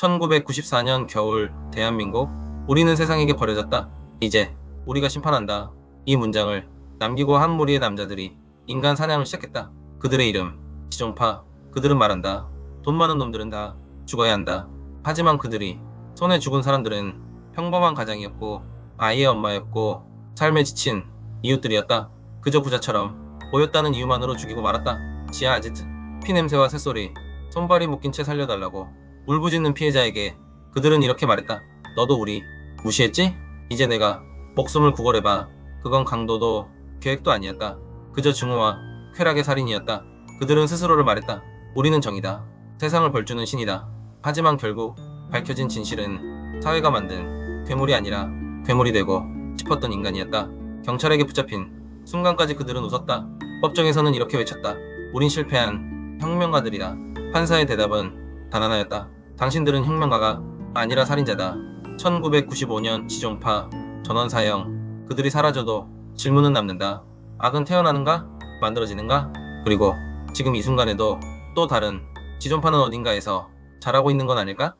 1994년 겨울 대한민국 우리는 세상에게 버려졌다. 이제 우리가 심판한다. 이 문장을 남기고 한 무리의 남자들이 인간 사냥을 시작했다. 그들의 이름 지종파. 그들은 말한다. 돈 많은 놈들은 다 죽어야 한다. 하지만 그들이 손에 죽은 사람들은 평범한 가장이었고 아이의 엄마였고 삶에 지친 이웃들이었다. 그저 부자처럼 보였다는 이유만으로 죽이고 말았다. 지하 아지트 피 냄새와 새소리 손발이 묶인 채 살려달라고 울부짖는 피해자에게 그들은 이렇게 말했다. 너도 우리 무시했지? 이제 내가 목숨을 구걸해봐. 그건 강도도 계획도 아니었다. 그저 증오와 쾌락의 살인이었다. 그들은 스스로를 말했다. 우리는 정이다. 세상을 벌주는 신이다. 하지만 결국 밝혀진 진실은 사회가 만든 괴물이 아니라 괴물이 되고 싶었던 인간이었다. 경찰에게 붙잡힌 순간까지 그들은 웃었다. 법정에서는 이렇게 외쳤다. 우린 실패한 혁명가들이다. 판사의 대답은 단 하나였다. 당신들은 혁명가가 아니라 살인자다. 1995년 지종파 전원 사형. 그들이 사라져도 질문은 남는다. 악은 태어나는가? 만들어지는가? 그리고 지금 이 순간에도 또 다른 지존파는 어딘가에서 자라고 있는 건 아닐까?